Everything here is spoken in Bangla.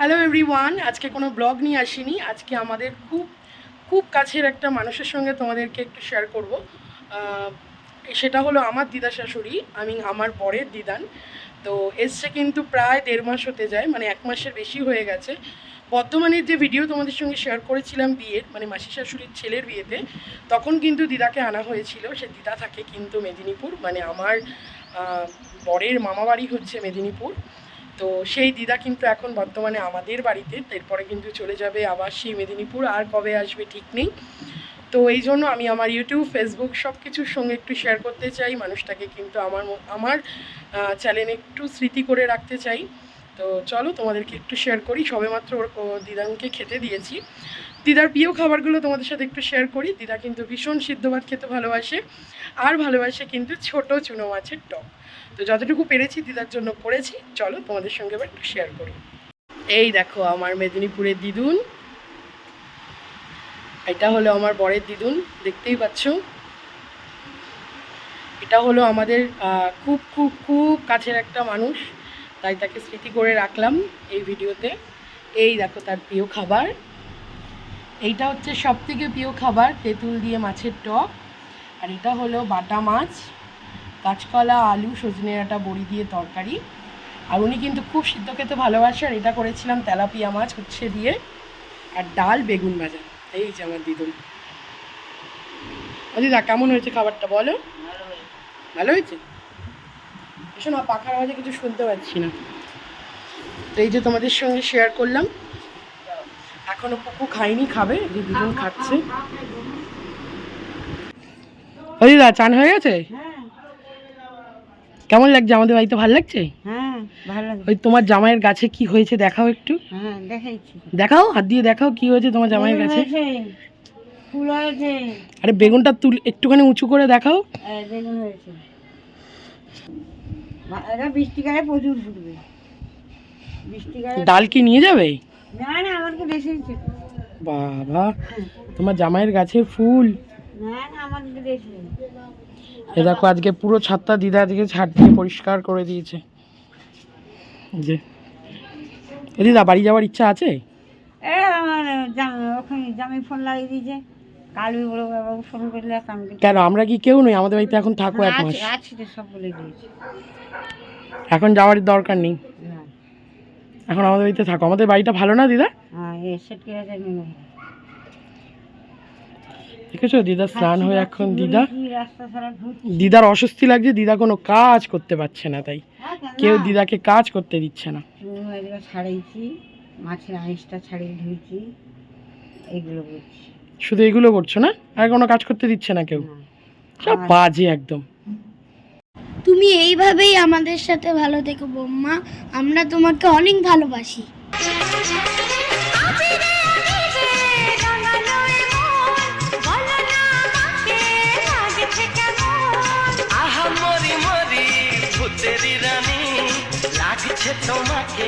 হ্যালো এভরিওয়ান আজকে কোনো ব্লগ নিয়ে আসিনি। আজকে আমাদের খুব খুব কাছের একটা মানুষের সঙ্গে তোমাদেরকে একটু শেয়ার করব। সেটা হলো আমার দিদা শাশুড়ি আমি আমার বরের দিদান। তো এসছে কিন্তু প্রায় দেড় মাস হতে যায় মানে এক মাসের বেশি হয়ে গেছে। বর্তমানের যে ভিডিও তোমাদের সঙ্গে শেয়ার করেছিলাম বিয়ের মানে মাসি শাশুড়ির ছেলের বিয়েতে, তখন কিন্তু দিদাকে আনা হয়েছিল। সে দিদা থাকে কিন্তু মেদিনীপুর মানে আমার বরের মামাবাড়ি হচ্ছে মেদিনীপুর। তো সেই দিদা কিন্তু এখন বর্তমানে আমাদের বাড়িতে, এরপরে কিন্তু চলে যাবে আবার সেই মেদিনীপুর, আর কবে আসবে ঠিক নেই। তো এই জন্য আমি আমার ইউটিউব ফেসবুক সব কিছুর সঙ্গে একটু শেয়ার করতে চাই, মানুষটাকে কিন্তু আমার আমার চ্যানেল একটু স্মৃতি করে রাখতে চাই। তো চলো তোমাদেরকে একটু শেয়ার করি। সবেমাত্র ওর, ও দিদাকে খেতে দিয়েছি। দিদার প্রিয় খাবারগুলো তোমাদের সাথে একটু শেয়ার করি। দিদা কিন্তু ভীষণ সিদ্ধ ভাত খেতে ভালোবাসে আর ভালোবাসে কিন্তু ছোট চুনো মাছের টক। তো যতটুকু পেরেছি দিদার জন্য করেছি। চলো তোমাদের সঙ্গে এবার একটু শেয়ার করি। এই দেখো আমার মেদিনীপুরের দিদুন। এটা হলো আমার বরের দিদুন, দেখতেই পাচ্ছ। এটা হলো আমাদের খুব খুব খুব কাছের একটা মানুষ। তাই তাকে স্মৃতি করে রাখলাম এই ভিডিওতে। এই দেখো তার প্রিয় খাবার। এইটা হচ্ছে সব থেকে প্রিয় খাবার তেঁতুল দিয়ে মাছের টক। আর এটা হলো বাটা মাছ কাঁচকলা আলু সজনে ডাঁটা বড়ি দিয়ে তরকারি। আর উনি কিন্তু খুব সিদ্ধ খেতে ভালোবাসে আর এটা করেছিলাম তেলাপিয়া মাছ উচ্ছে দিয়ে। আর ডাল বেগুন ভাজা এই যে আমার দিদুন। ও দিদা কেমন হয়েছে খাবারটা বলো? ভালো হয়েছে? শোনো পাখার আওয়াজে কিছু শুনতে পাচ্ছি না। তো এই যে তোমাদের সঙ্গে শেয়ার করলাম। এখনও পুকু খাইনি খাবে যে দিদুন খাচ্ছে। দিদা চান হয়ে গেছে? কেমন লাগছে? আমাদের বাড়িতে ভালো লাগছে? হ্যাঁ ওই তোমার জামাইয়ের গাছে কি হয়েছে দেখাও একটু। হ্যাঁ দেখাও হাত দিয়ে দেখাও কি হয়েছে তোমার জামাইয়ের গাছে। আরে বেগুনটা তুল একটুখানি উঁচু করে দেখাও। বেগুন হয়েছে। এটা বৃষ্টিকালে প্রচুর ফুটবে। বৃষ্টিকালে ডাল কি নিয়ে যাবে? না না আমাকে দেশে বাবা তোমার জামাইয়ের গাছে ফুল। না না আমাকে দেশে এ দেখো আজকে পুরো ছাদটা দিদা আজকে ছাদ দিয়ে পরিষ্কার করে দিয়েছে। যে এ দিদা বাড়ি যাওয়ার ইচ্ছা আছে? এ আমার ওখানে জামাই ফোন লাগিয়ে দিয়েছে। কালুই বড় বাবু ফোন করলে আমি কেন? আমরা কি কেউ নই? আমাদের বাড়িতে এখন থাকো এক মাস। আছে তো সব বলে দিয়েছে। এখন যাওয়ার দরকার নেই। এখন আমাদের বাড়িতে থাকো। আমাদের বাড়িটা ভালো না দিদা? হ্যাঁ এ সেটকে আছে দেখেছ? দিদা স্নান হয়ে এখন দিদা? দিদার অস্বস্তি লাগছে দিদা কোনো কাজ করতে পারছে না তাই। হ্যাঁ, কেউ দিদাকে কাজ করতে দিচ্ছে না। ছাড়াইছি মাছের আঁশটা ছাড়িয়ে ধুইছি এগুলো করছি। শুধু এগুলো করছ না? আর কোনো কাজ করতে দিচ্ছে না কেউ। সব বাজে একদম। তুমি এইভাবেই আমাদের সাথে ভালো থেকো বৌমা। আমরা তোমাকে অনেক ভালোবাসি। আহা মরি মরি ভূতেরি রানী লাগছে তোমাকে